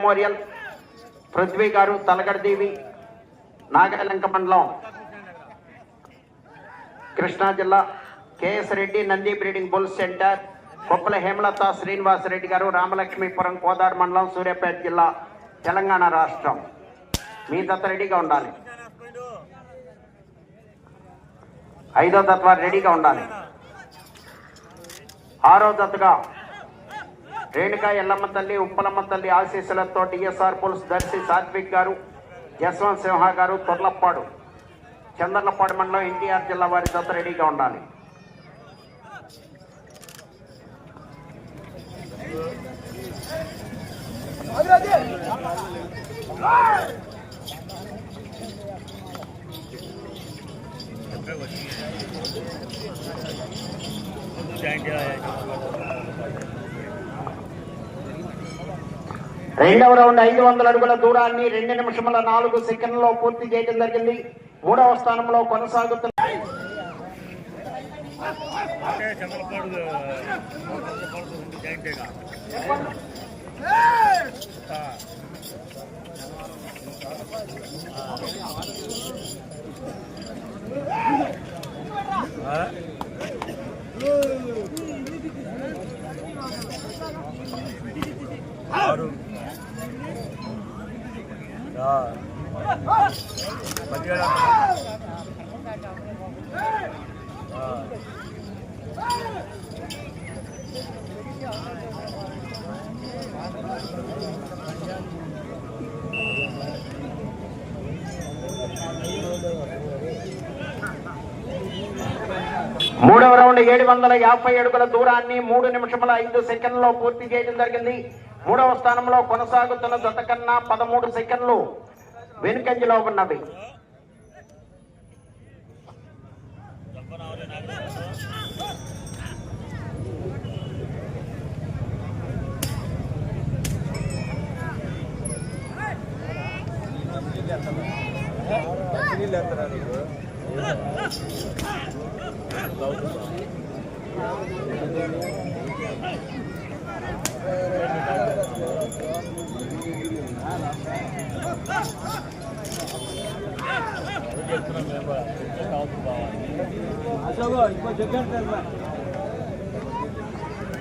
Memorial Prithvi garu తలగడదేవి Nagalanka మండలం కృష్ణా జిల్లా KS Reddy Nandi breeding bull centre Koppala Hemalatha Srinivas Reddy garu Ramalakshmipuram Kodad మండలం సూర్యాపేట జిల్లా తెలంగాణ రాష్ట్రం. మీ దత్త రెడీగా ఉండాలి. ఐదో దత్త రెడీగా ఉండాలి. ఆరో దత్తగా రేణుకా ఎల్లమ్మ తల్లి ఉప్పలమ్మ తల్లి ఆశీస్సులతో టిఎస్ఆర్ పుల్స్ దర్శి సాత్విక్ గారు యశ్వంత్ సింహ గారు తొర్లప్పాడు చందర్లపాడు మండలం ఎన్టీఆర్ జిల్లా వారి దత్త రెడీగా ఉండాలి. రెండవ రౌండ్ ఐదు వందల అడుగుల దూరాన్ని రెండు నిమిషముల నాలుగు సెకండ్లలో పూర్తి చేయడం జరిగింది. మూడవ స్థానంలో కొనసాగుతున్న చంద్రపాడు మూడవ రౌండ్ ఏడు వందల యాభై అడుగుల దూరాన్ని మూడు నిమిషముల ఐదు సెకండ్లలో పూర్తి చేయడం జరిగింది. మూడవ స్థానంలో కొనసాగుతున్న జత కన్నా పదమూడు సెకండ్లు వెనుకంజలో ఉన్నవి.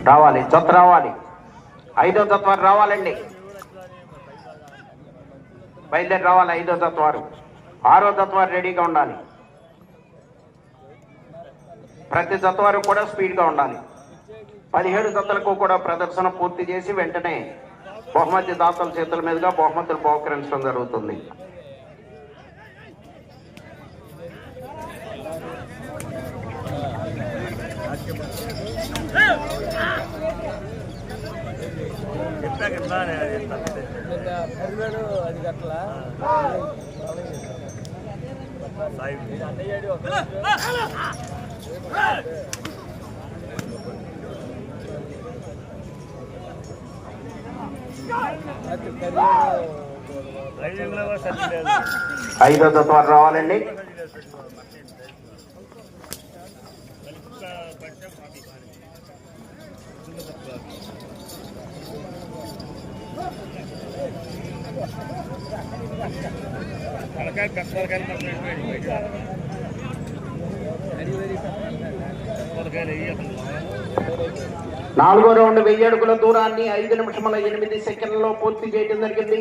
రావాలి జత రావాలి. ఐదో తత్వారు రావాలండి. బయలుదేరి రావాలి ఐదో తత్వారు ఆరో తత్వారు రెడీగా ఉండాలి. ప్రతి తత్వారు కూడా స్పీడ్గా ఉండాలి. పదిహేడు జతలకు కూడా ప్రదర్శన పూర్తి చేసి వెంటనే బహుమతి దాతల చేతుల మీదుగా బహుమతులు బహుకరించడం జరుగుతుంది. అది ఐదో తత్వాలు రావాలండి. తలకాయ పెద్దలకాయలు నాలుగో రౌండ్ వెయ్యి అడుగుల దూరాన్ని ఐదు నిమిషముల ఎనిమిది సెకండ్లలో పూర్తి చేయడం జరిగింది.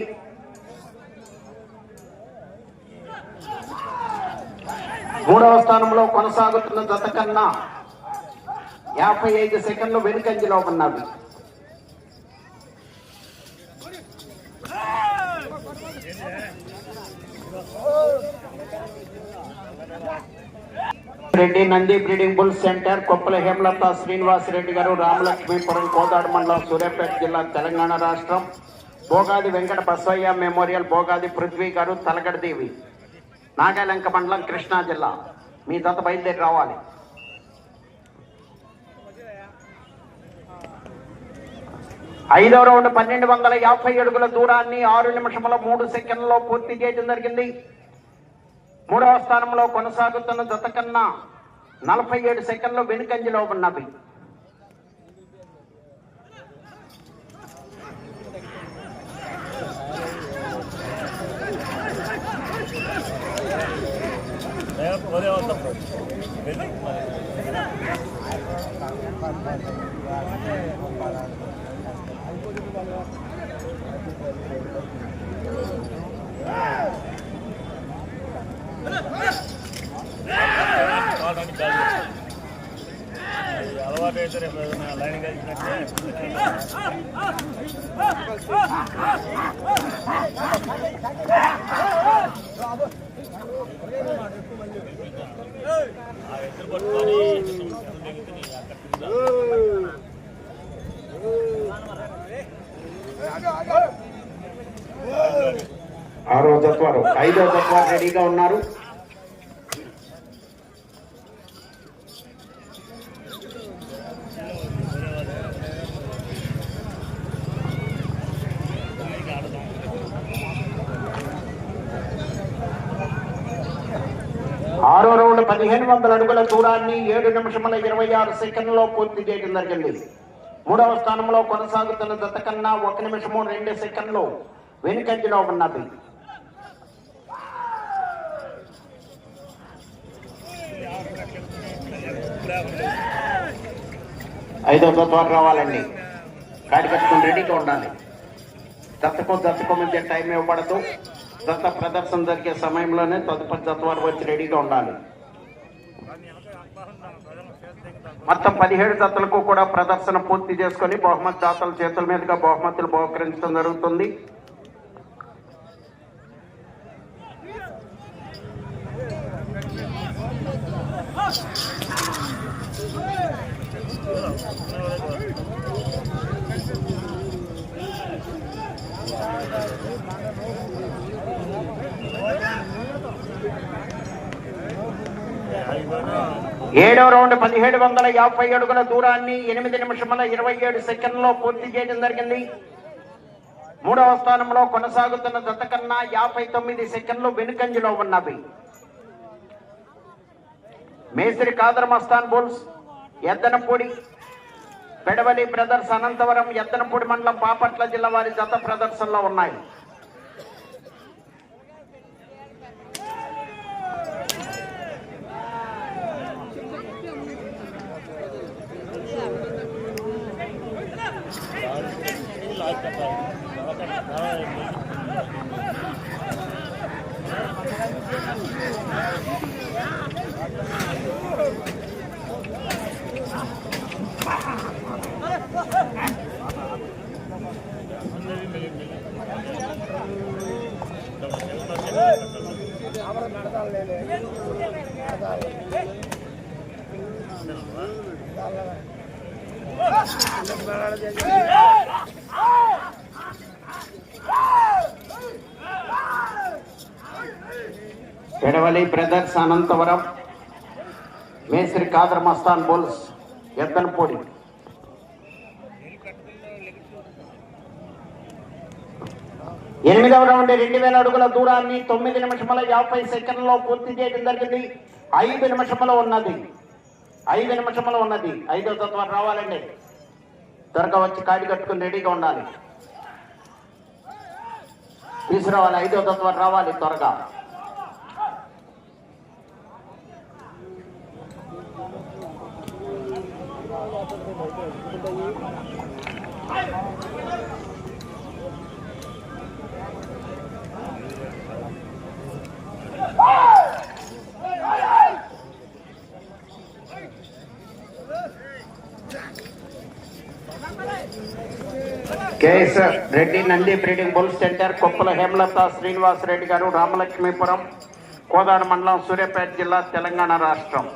మూడవ స్థానంలో కొనసాగుతున్న జత కన్నా యాభై ఐదు సెకండ్లు వెనుకంజలో ఉన్నవి. Reddy Nandi breeding bull centre Koppala Hemalatha Srinivas Reddy garu Ramalakshmipuram Kodad మండలం సూర్యాపేట జిల్లా తెలంగాణ రాష్ట్రం. భోగాది వెంకట బసవయ్య మెమోరియల్ భోగాది పృథ్వీ గారు తలగడదేవి నాగాలంక మండలం కృష్ణా జిల్లా. మీ దత బయలుదేరి రావాలి. ఐదవ రౌండ్ పన్నెండు వందల యాభై అడుగుల దూరాన్ని ఆరు నిమిషముల మూడు సెకండ్లలో పూర్తి చేయడం జరిగింది. మూడవ స్థానంలో కొనసాగుతున్న జత కన్నా నలభై ఏడు సెకండ్లు వెనుకంజలో ఉన్నవి. అయితే రేపు ఏదైనా ఆరో తత్వారు ఐదో తత్వారు రెడీగా ఉన్నారు. ఆరో రౌండ్ పదిహేను వందల అడుగుల దూరాన్ని ఏడు నిమిషముల ఇరవై ఆరు సెకండ్లో పూర్తి చేయడం జరిగింది. మూడవ స్థానంలో కొనసాగుతున్న జత కన్నా ఒక నిమిషము రెండు సెకండ్లు వెనుకంజలో ఉన్నది. ఐదో తత్వాలు రావాలండి. కాడి కట్టుకుని రెడీగా ఉండాలి. దత్తకు దత్తకు మధ్య టైం ఇవ్వబడదు. దత్త ప్రదర్శన జరిగే సమయంలోనే తదుపరి దత్తవారు వచ్చి రెడీగా ఉండాలి. మొత్తం పదిహేడు జతలకు కూడా ప్రదర్శన పూర్తి చేసుకొని బహుమతి దాతల చేతుల మీదుగా బహుమతులు బహుకరించడం జరుగుతుంది. ఏడో రౌండ్ పదిహేడు వందల యాభై అడుగుల దూరాన్ని ఎనిమిది నిమిషముల ఇరవై ఏడు సెకండ్లో పూర్తి చేయడం జరిగింది. మూడవ స్థానంలో కొనసాగుతున్న జత కన్నా యాభై తొమ్మిది సెకండ్లు వెనుకంజలో ఉన్నవి. మేస్త్రి కాదర్ మస్తాన్ బుల్స్ ఎద్దనపూడి పెడవలి బ్రదర్స్ అనంతవరం ఎద్దనపూడి మండలం బాపట్ల జిల్లా వారి జత ప్రదర్శనలో ఉన్నాయి. పెడవలి బ్రదర్స్ అనంతవరం మేస్త్రి కాదర్ మస్తాన్ బోల్స్ ఎద్దనపూడి ఎనిమిదవ రౌండ్ రెండు వేల అడుగుల దూరాన్ని తొమ్మిది నిమిషముల యాభై సెకండ్లో పూర్తి చేయడం జరిగింది. ఐదు నిమిషములు ఉన్నది. ఐదు నిమిషములు ఉన్నది. ఐదో తత్వం రావాలండి. త్వరగా వచ్చి కాడి కట్టుకుని రెడీగా ఉండాలి. తీసుకురావాలి. ఐదో తత్వం రావాలి త్వరగా. KSR Reddy Nandi breeding bull centre Koppala Hemalatha Srinivas Reddy garu Ramalakshmipuram Kodada మండలం సూర్యాపేట జిల్లా తెలంగాణ రాష్ట్రం.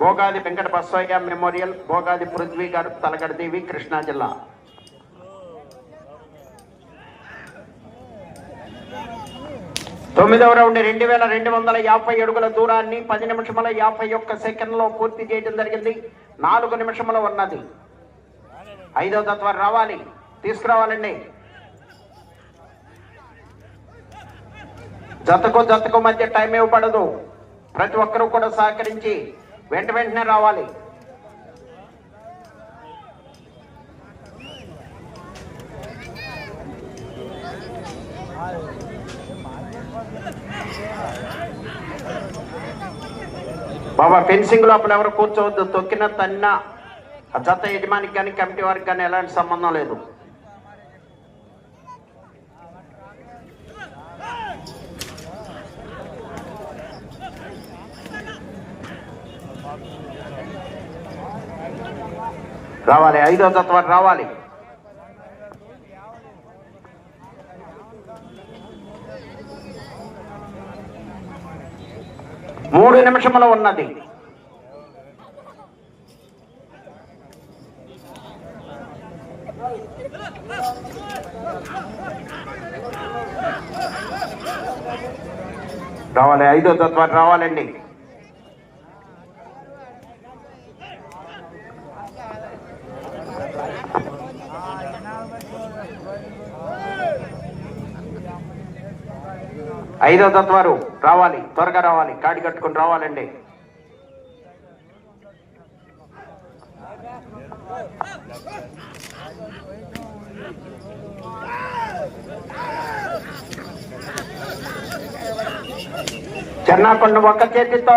భోగాది వెంకట బస్వయ్య మెమోరియల్ భోగాది పృథ్వీ గారు తలగడదేవి కృష్ణా జిల్లా. తొమ్మిదవ రౌండ్ రెండు వేల రెండు వందల యాభై అడుగుల దూరాన్ని పది నిమిషముల యాభై ఒక్క సెకండ్లో పూర్తి చేయడం జరిగింది. నాలుగు నిమిషముల ఉన్నది. ఐదో తత్వం రావాలి. తీసుకురావాలండి. జతకు జతకు మధ్య టైం ఇవ్వబడదు. ప్రతి ఒక్కరూ కూడా సహకరించి వెంట వెంటనే రావాలి. బాబా ఫెన్సింగ్ లోపల ఎవరు కూర్చోవద్దు. తొక్కిన తన్నా. జత యజమానికి కానీ కమిటీ వారికి కానీ ఎలాంటి సంబంధం లేదు. రావాలి ఐదో జత వారు రావాలి. మూడు నిమిషముల ఉన్నది. రావాలి ఐదో తత్వాలు రావాలండి. ఐదో తత్వారు రావాలి త్వరగా రావాలి కాడి కట్టుకుని రావాలండి. చెన్నాకొండ ఒక్క చేతితో.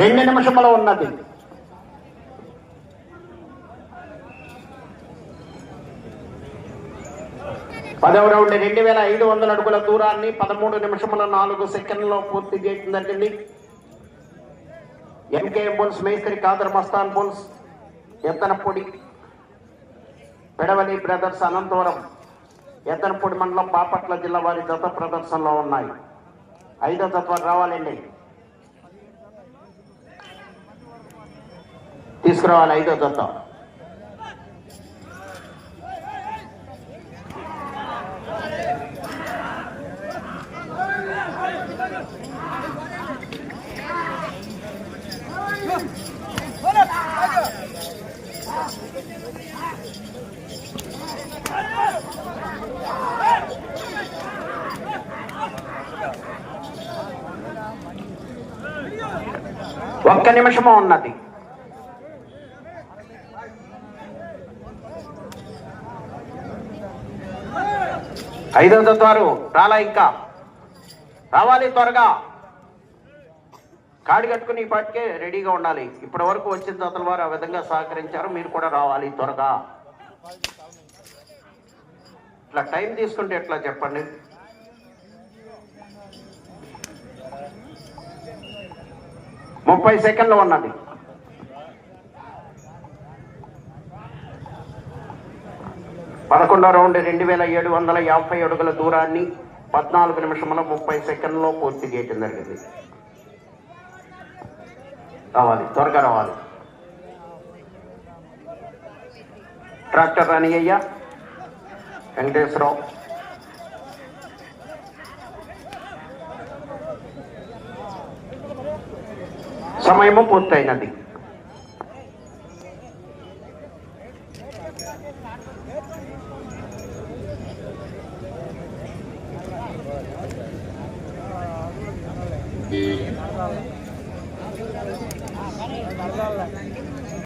రెండు నిమిషములు ఉన్నది. పదవ రౌండ్ రెండు వేల ఐదు వందల అడుగుల దూరాన్ని పదమూడు నిమిషముల నాలుగు సెకండ్లో పూర్తి చేయడం జరిగింది ఎంకేఎం బుల్స్ మేస్త్రి కాదర్ మస్తాన్ బుల్స్ ఎత్తనపూడి పెడవలి బ్రదర్స్ అనంతవరం ఎత్తనపూడి మండలం బాపట్ల జిల్లా వారి జత ప్రదర్శనలో ఉన్నాయి. ఐదో తత్వాలు రావాలండి. తీసుకురావాలి ఐదో జత. ఒక్క నిమిషము ఉన్నది. ఐదవ తత్వారు రాలా ఇంకా. రావాలి త్వరగా. కాడి కట్టుకుని ఇప్పటికే పాటికే రెడీగా ఉండాలి. ఇప్పటి వరకు వచ్చిన తోతల వారు ఆ విధంగా సహకరించారు. మీరు కూడా రావాలి త్వరగా. ఇట్లా టైం తీసుకుంటే ఎట్లా చెప్పండి? ముప్పై సెకండ్లు ఉన్నది. పదకొండో రౌండ్ రెండు వేల ఏడు వందల యాభై అడుగుల దూరాన్ని పద్నాలుగు నిమిషముల ముప్పై సెకండ్లో పూర్తి చేయటం జరిగింది. రావాలి త్వరగా రావాలి. ట్రాక్టర్ రాణి అయ్యా వెంకటేశ్వరరావు. సమయము పూర్తయినది.